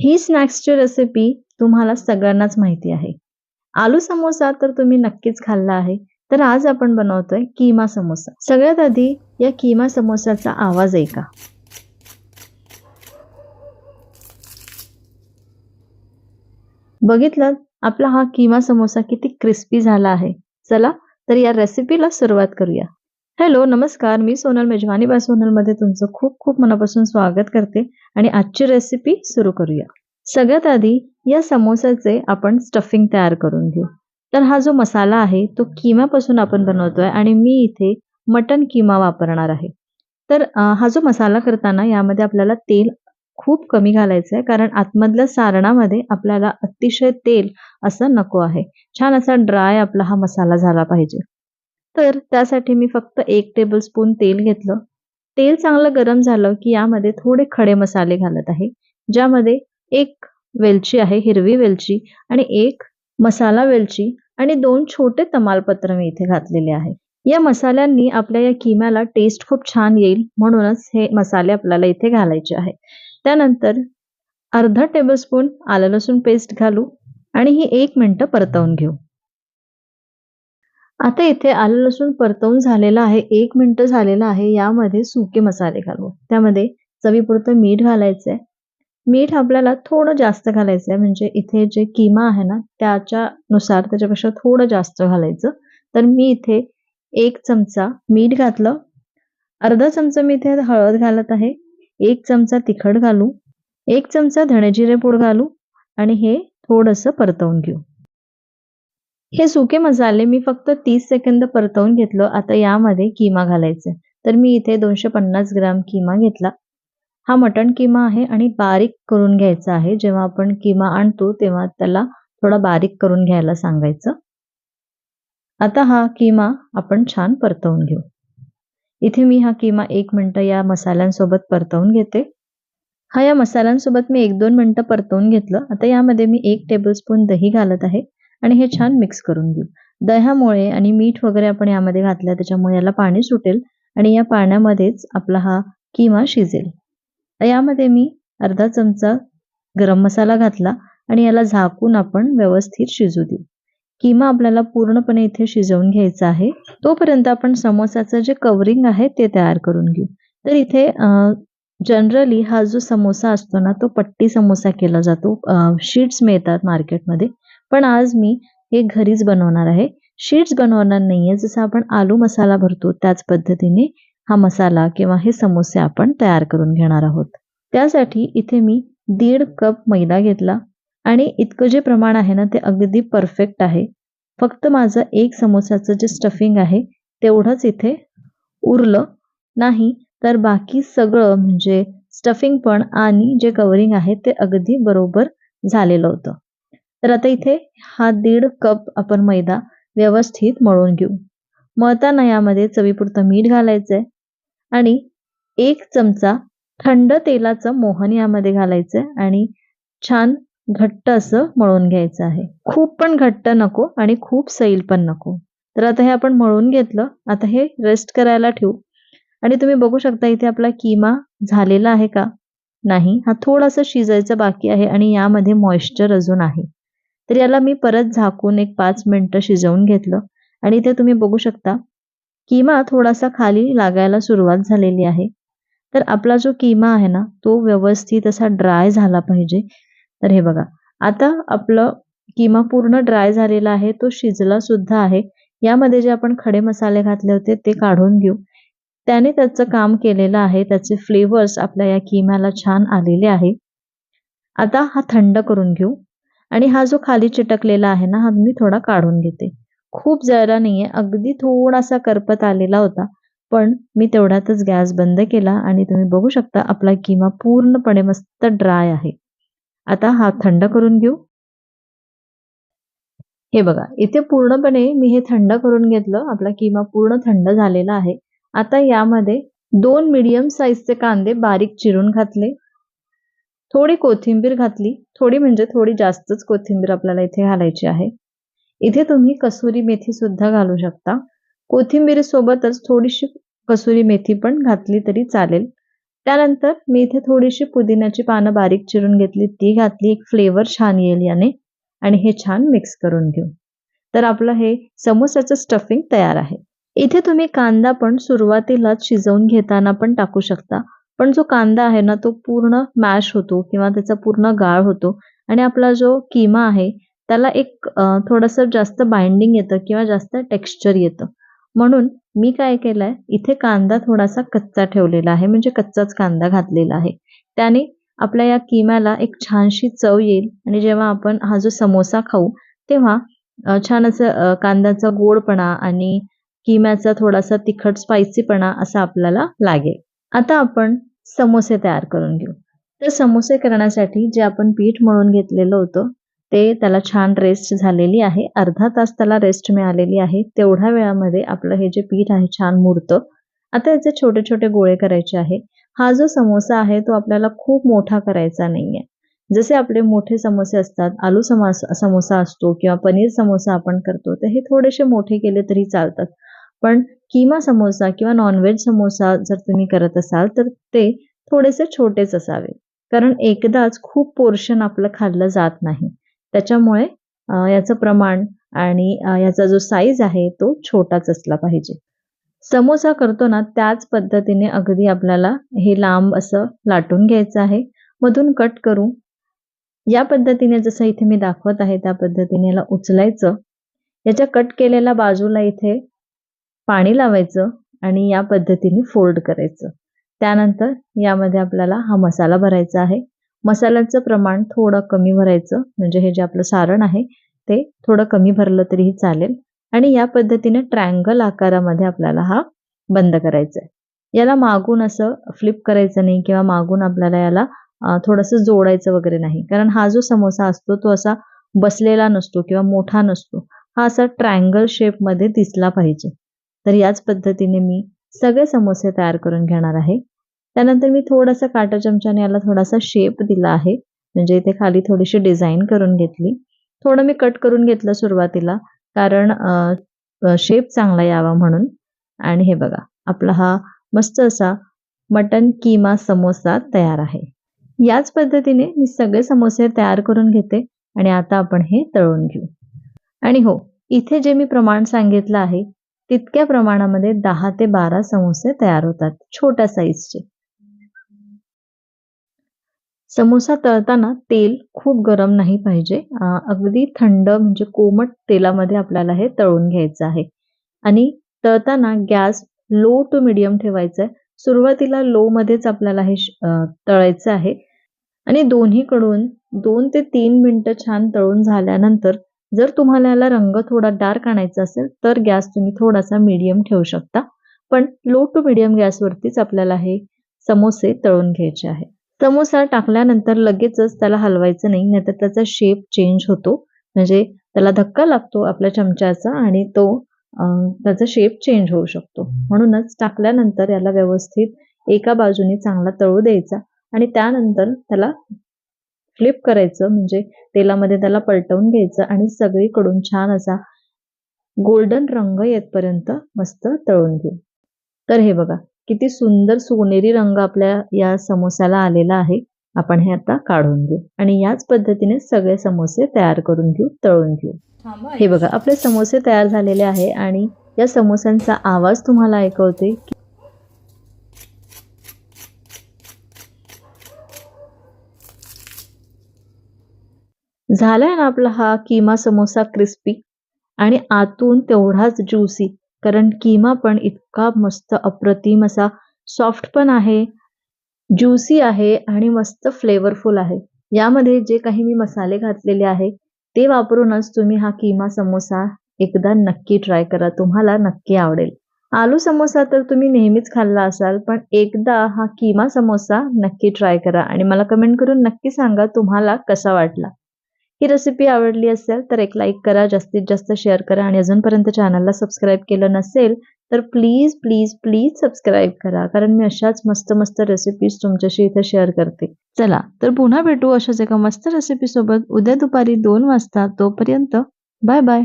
ही स्नॅक्सची recipe तुम्हाला सगळ्यांनाच माहिती आहे. आलू समोसा तर तुम्ही नक्कीच खाल्ला आहे. तर आज आपण बनवतोय कीमा समोसा. सगळ्यात आधी या कीमा समोसाचा आवाज ऐका. बघितलं आपला हा कीमा समोसा किती क्रिस्पी झाला आहे. चला तर या रेसिपीला सुरुवात करूया. हॅलो नमस्कार. मी सोनल मेजवानी बायमध्ये तुमचं खूप खूप मनापासून स्वागत करते आणि आजची रेसिपी सुरू करूया. सगळ्यात आधी या समोसाचे आपण स्टफिंग तयार करून घेऊ. तर हा जो मसाला आहे तो किमापासून आपण बनवतोय आणि मी इथे मटन किमा वापरणार आहे. तर हा जो मसाला करताना यामध्ये आपल्याला तेल खूप कमी घालायचं आहे कारण आतमधल्या सारणामध्ये आपल्याला अतिशय तेल असं नको आहे. छान असा ड्राय आपला हा मसाला झाला पाहिजे. तर त्यासाठी मी फक्त एक टेबलस्पून तेल घेतलं. तेल चांगलं गरम झालं की यामध्ये थोडे खडे मसाले घालत आहे ज्यामध्ये एक वेलची आहे हिरवी वेलची आणि एक मसाला वेलची आणि दोन छोटे तमालपत्र मी इथे घातलेले आहे. या मसाल्यांनी आपल्या या किम्याला टेस्ट खूप छान येईल म्हणूनच हे मसाले आपल्याला इथे घालायचे आहे त्यानंतर अर्धा टेबलस्पून आलं लसूण पेस्ट घालू आणि ही एक मिनटं परतवून घेऊ. आता इथे आलं लसूण परतवून झालेलं आहे. एक मिनटं झालेलं आहे. यामध्ये सुके मसाले घालू. त्यामध्ये चवीपुरतं मीठ घालायचंय. मीठ आपल्याला थोडं जास्त घालायचं आहे म्हणजे इथे जे किमा आहे ना त्याच्यानुसार त्याच्यापेक्षा थोडं जास्त घालायचं. तर मी इथे एक चमचा मीठ घातलं. अर्धा चमचा मी इथे हळद घालत आहे. एक चमचा तिखट घालू. एक चमचा धणेजिरे पूड घालू. आणि हे थोडंसं परतवून घेऊ. हे सुके मसाले मी फक्त तीस सेकंद परतवून घेतलं. आता यामध्ये किमा घालायचे तर मी इथे दोनशे पन्नास ग्राम किमा घेतला. हा मटण किमा आहे आणि बारीक करून घ्यायचा आहे. जेव्हा आपण किमा आणतो तेव्हा त्याला थोडा बारीक करून घ्यायला सांगायचं. आता हा किमा आपण छान परतवून घेऊ. इथे मी हा किमा एक मिनटं या मसाल्यांसोबत परतवून घेते. हा या मसाल्यांसोबत मी एक दोन मिनटं परतवून घेतलं. आता यामध्ये मी एक टेबलस्पून दही घालत आहे. आणि हे छान मिक्स करून घेऊ. दह्यामुळे आणि मीठ वगैरे आपण यामध्ये घातलं त्याच्यामुळे याला पाणी सुटेल आणि या पाण्यामध्येच आपला हा किमा शिजेल. यामध्ये मी अर्धा चमचा गरम मसाला घातला आणि याला झाकून आपण व्यवस्थित शिजू देऊ. किमा आपल्याला पूर्णपणे इथे शिजवून घ्यायचा आहे. तोपर्यंत आपण समोसाचं जे कवरिंग आहे ते तयार करून घेऊ. तर इथे जनरली हा जो समोसा असतो ना तो पट्टी समोसा केला जातो. शीट्स मिळतात मार्केटमध्ये पण आज मी हे घरीच बनवणार आहे. शीट्स बनवणार नाहीये. जसं आपण आलू मसाला भरतो त्याच पद्धतीने हा मसाला किंवा हे समोसे आपण तयार करून घेणार आहोत. त्यासाठी इथे मी दीड कप मैदा घेतला आणि इतकं जे प्रमाण आहे ना ते अगदी परफेक्ट आहे. फक्त माझं एक समोसाचं जे स्टफिंग आहे तेवढंच इथे उरलं नाही तर बाकी सगळं म्हणजे स्टफिंग पण आणि जे कवरिंग आहे ते अगदी बरोबर झालेलं होतं. तर आता इथे हा दीड कप आपण मैदा व्यवस्थित मळून घेऊ. मळताना यामध्ये चवीपुरतं मीठ घालायचंय आणि एक चमचा थंड तेलाचं मोहन यामध्ये घालायचंय आणि छान घट्ट असं मळून घ्यायचं आहे. खूप पण घट्ट नको आणि खूप सैल पण नको. तर आता हे आपण मळून घेतलं. आता हे रेस्ट करायला ठेवू. आणि तुम्ही बघू शकता इथे आपला किमा झालेला आहे का? नाही. हा थोडासा शिजायचा बाकी आहे आणि यामध्ये मॉइश्चर अजून आहे. तर याला मी परत झाकून एक पाच मिनटं शिजवून घेतलं. आणि इथे तुम्ही बघू शकता किमा थोडासा खाली लागायला सुरुवात झालेली आहे. तर आपला जो किमा आहे ना तो व्यवस्थित असा ड्राय झाला पाहिजे. तर हे बघा आता आपलं किमा पूर्ण ड्राय झालेला आहे तो शिजला सुद्धा आहे. यामध्ये जे आपण खडे मसाले घातले होते ते काढून घेऊ. त्याने त्याचं काम केलेलं आहे त्याचे फ्लेवर्स आपल्या या किम्याला छान आलेले आहे. आता हा थंड करून घेऊ. आणि हा जो खाली चिटकलेला आहे ना हा मी थोडा काढून घेते. खूप जरा नाहीये अगदी थोडासा करपत आलेला होता पण मी तेवढ्यातच गॅस बंद केला आणि तुम्ही बघू शकता आपला किमा पूर्णपणे मस्त ड्राय आहे. आता हा थंड करून घेऊ. हे बघा इथे पूर्णपणे मी हे थंड करून घेतलं आपला किमा पूर्ण थंड झालेला आहे. आता यामध्ये दोन मीडियम साईजचे कांदे बारीक चिरून घातले. थोडी कोथिंबीर घातली. थोडी म्हणजे थोडी जास्तच कोथिंबीर आपल्याला इथे घालायची आहे. इथे तुम्ही कसुरी मेथी सुद्धा घालू शकता. कोथिंबीरीसोबतच थोडीशी कसुरी मेथी पण घातली तरी चालेल. त्यानंतर मी इथे थोडीशी पुदिन्याची पानं बारीक चिरून घेतली. ती घातली. एक फ्लेवर छान येईल याने. आणि हे छान मिक्स करून घेऊ. तर आपलं हे समोसाचं स्टफिंग तयार आहे. इथे तुम्ही कांदा पण सुरुवातीलाच शिजवून घेताना पण टाकू शकता. पण जो कांदा आहे ना तो पूर्ण मॅश होतो किंवा त्याचा पूर्ण गाळ होतो. आणि आपला जो किमा आहे त्याला एक थोडंसं जास्त बाइंडिंग येतं किंवा जास्त टेक्स्चर येतं. म्हणून मी काय केलंय इथे कांदा थोडासा कच्चा ठेवलेला आहे म्हणजे कच्चाच कांदा घातलेला आहे. त्याने आपल्या या किम्याला एक छानशी चव येईल आणि जेव्हा आपण हा जो समोसा खाऊ तेव्हा छान असं कांद्याचा गोडपणा आणि किम्याचा थोडासा तिखट स्पायसीपणा असा आपल्याला लागेल. आता आपण समोसे तयार करून घेऊ. तर समोसे करण्यासाठी जे आपण पीठ मळून घेतलेलं होतं ते त्याला छान रेस्ट झालेली आहे. अर्धा तास त्याला रेस्ट मिळालेली आहे. तेवढ्या वेळामध्ये आपलं हे जे पीठ आहे छान मुरतं. आता याचे छोटे छोटे गोळे करायचे आहे. हा जो समोसा आहे तो आपल्याला खूप मोठा करायचा नाहीये. जसे आपले मोठे समोसे असतात आलू समास समोसा असतो किंवा पनीर समोसा आपण करतो तर हे थोडेसे मोठे केले तरी चालतात. पण किमा समोसा किंवा नॉनव्हेज समोसा जर तुम्ही करत असाल तर ते थोडेसे छोटेच असावे. कारण एकदाच खूप पोर्शन आपलं खाल्लं जात नाही. त्याच्यामुळे याचं प्रमाण आणि याचा जो साईज आहे तो छोटाच असला पाहिजे. समोसा करतो ना त्याच पद्धतीने अगदी आपल्याला हे लांब असं लाटून घ्यायचं आहे. मधून कट करू. या पद्धतीने जसं इथे मी दाखवत आहे त्या पद्धतीने याला उचलायचं. याच्या कट केलेल्या बाजूला इथे पाणी लावायचं आणि या पद्धतीने फोल्ड करायचं. त्यानंतर यामध्ये आपल्याला हा मसाला भरायचा आहे. मसाल्याचं प्रमाण थोडं कमी भरायचं म्हणजे हे जे आपलं सारण आहे ते थोडं कमी भरलं तरीही चालेल. आणि या पद्धतीने ट्रँगल आकारामध्ये आपल्याला हा बंद करायचा आहे. याला मागून असं फ्लिप करायचं नाही किंवा मागून आपल्याला याला थोडंसं जोडायचं वगैरे नाही. कारण हा जो समोसा असतो तो असा बसलेला नसतो किंवा मोठा नसतो. हा असा ट्रँगल शेपमध्ये दिसला पाहिजे. तर याच पद्धतीने मी सगळे समोसे तयार करून घेणार आहे. त्यानंतर मी थोडासा काटा चमच्याने याला थोडासा शेप दिला आहे. म्हणजे इथे खाली थोडीशी डिझाईन करून घेतली. थोडं मी कट करून घेतलं सुरुवातीला कारण शेप चांगला यावा म्हणून. आणि हे बघा आपला हा मस्त असा मटन किमा समोसा तयार आहे. याच पद्धतीने मी सगळे समोसे तयार करून घेते आणि आता आपण हे तळून घेऊ. आणि हो इथे जे मी प्रमाण सांगितलं आहे तितक्या प्रमाणामध्ये दहा ते बारा समोसे तयार होतात छोट्या साईजचे समोसा तळताना तेल खूप गरम नाही पाहिजे. अगदी थंड म्हणजे कोमट तेलामध्ये आपल्याला हे तळून घ्यायचं आहे. आणि तळताना गॅस लो टू मिडियम ठेवायचा आहे सुरुवातीला लो मध्येच आपल्याला हे तळायचं आहे. आणि दोन्हीकडून दोन ते तीन मिनटं छान तळून झाल्यानंतर जर तुम्हाला याला रंग थोडा डार्क आणायचा असेल तर गॅस तुम्ही थोडासा मीडियम ठेवू शकता. पण लो टू मिडियम गॅसवरतीच आपल्याला हे समोसे तळून घ्यायचे आहे समोसा टाकल्यानंतर लगेचच त्याला हलवायचं नाही नाहीतर त्याचा शेप चेंज होतो. म्हणजे त्याला धक्का लागतो आपल्या चमच्याचा आणि तो त्याचा शेप चेंज होऊ शकतो. म्हणूनच टाकल्यानंतर याला व्यवस्थित एका बाजूने चांगला तळू द्यायचा आणि त्यानंतर त्याला फ्लिप करायचं म्हणजे तेलामध्ये त्याला पलटवून घ्यायचं आणि सगळीकडून छान असा गोल्डन रंग येतपर्यंत मस्त तळून घेऊ. तर हे बघा किती सुंदर सोनेरी रंग आपल्या या समोस्याला आलेला आहे. आपण हे आता काढून घेऊ आणि याच पद्धतीने सगळे समोसे तयार करून घेऊ तळून घेऊ. हे बघा आपले समोसे तयार झालेले आहे आणि या समोस्यांचा आवाज तुम्हाला ऐकवते झालाय ना आपला हा किमा समोसा क्रिस्पी आणि आतून तेवढाच ज्युसी कारण किमा पण इतका मस्त अप्रतिम असा सॉफ्ट पण आहे ज्युसी आहे आणि मस्त फ्लेवरफुल आहे. यामध्ये जे काही मी मसाले घातलेले आहे ते वापरूनच तुम्ही हा किमा समोसा एकदा नक्की ट्राय करा तुम्हाला नक्की आवडेल. आलू समोसा तर तुम्ही नेहमीच खाल्ला असाल पण एकदा हा किमा समोसा नक्की ट्राय करा आणि मला कमेंट करून नक्की सांगा तुम्हाला कसा वाटला. ही रेसिपी आवडली असेल तर एक लाईक करा जास्तीत जास्त शेअर करा आणि अजूनपर्यंत चॅनलला सबस्क्राईब केलं नसेल तर प्लीज प्लीज प्लीज सबस्क्राईब करा. कारण मी अशाच मस्त मस्त रेसिपीज तुमच्याशी इथे शेअर करते. चला तर पुन्हा भेटू अशाच एका मस्त रेसिपी सोबत उद्या दुपारी दोन वाजता. तोपर्यंत बाय बाय